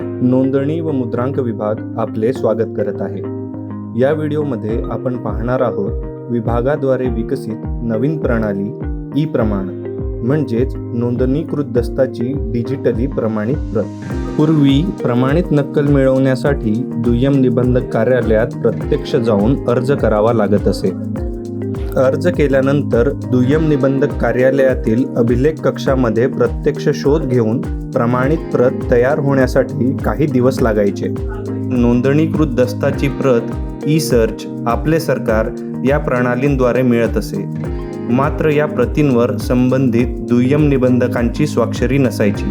नोंदणी व मुद्रांक विभाग आपले स्वागत करत आहे. या व्हिडिओमध्ये आपण पाहणार आहोत विभागाद्वारे विकसित नवीन प्रणाली ई प्रमाण म्हणजेच नोंदणीकृत दस्ताची डिजिटली प्रमाणित प्रत. पूर्वी प्रमाणित नक्कल मिळवण्यासाठी दुय्यम निबंधक कार्यालयात प्रत्यक्ष जाऊन अर्ज करावा लागत असे. अर्ज केल्यानंतर दुय्यम निबंधक कार्यालयातील अभिलेख कक्षामध्ये प्रत्यक्ष शोध घेऊन प्रमाणित प्रत तयार होण्यासाठी काही दिवस लागायचे. नोंदणीकृत दस्ताची प्रत ई सर्च आपले सरकार या प्रणालींद्वारे मिळत असे. मात्र या प्रतींवर संबंधित दुय्यम निबंधकांची स्वाक्षरी नसायची.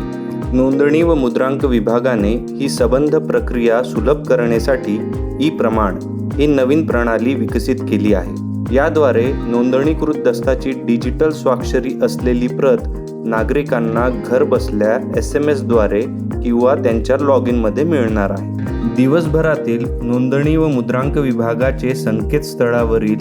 नोंदणी व मुद्रांक विभागाने ही सबंध प्रक्रिया सुलभ करण्यासाठी ई प्रमाण ही नवीन प्रणाली विकसित केली आहे. याद्वारे नोंदणीकृत दस्ताची डिजिटल स्वाक्षरी असलेली प्रत नागरिकांना घर बसल्या एस एम एसद्वारे किंवा त्यांच्या लॉग इनमध्ये मिळणार आहे. दिवसभरातील नोंदणी व मुद्रांक विभागाचे संकेतस्थळावरील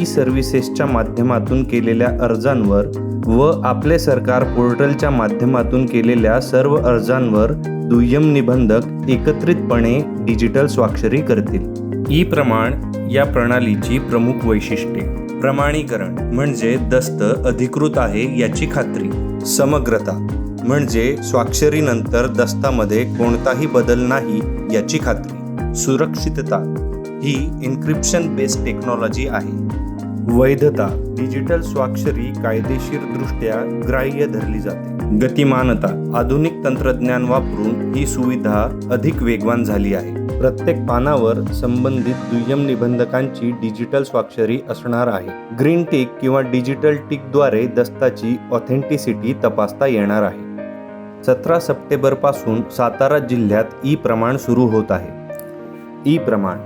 ई सर्व्हिसेसच्या माध्यमातून केलेल्या अर्जांवर व आपले सरकार पोर्टलच्या माध्यमातून केलेल्या सर्व अर्जांवर दुय्यम निबंधक एकत्रितपणे डिजिटल स्वाक्षरी करतील. ई प्रमाण या प्रणालीची प्रमुख वैशिष्ट्ये. प्रमाणीकरण म्हणजे दस्त अधिकृत आहे याची खात्री. समग्रता म्हणजे स्वाक्षरीनंतर दस्तामध्ये कोणताही बदल नाही याची खात्री. सुरक्षितता ही इन्क्रिप्शन बेस्ड टेक्नॉलॉजी आहे. वैधता डिजिटल स्वाक्षरी कायदेशीरदृष्ट्या ग्राह्य धरली जाते. गतिमानता आधुनिक तंत्रज्ञान वापरून ही सुविधा अधिक वेगवान झाली आहे. प्रत्येक पानावर संबंधित दुय्यम निबंधकांची डिजिटल स्वाक्षरी असणार आहे. ग्रीन टिक किंवा डिजिटल टिकद्वारे दस्ताची ऑथेंटिसिटी तपासता येणार आहे. सतरा सप्टेंबरपासून सातारा जिल्ह्यात ई प्रमाण सुरू होत आहे. ई प्रमाण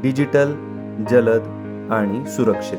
डिजिटल जलद आणि सुरक्षित.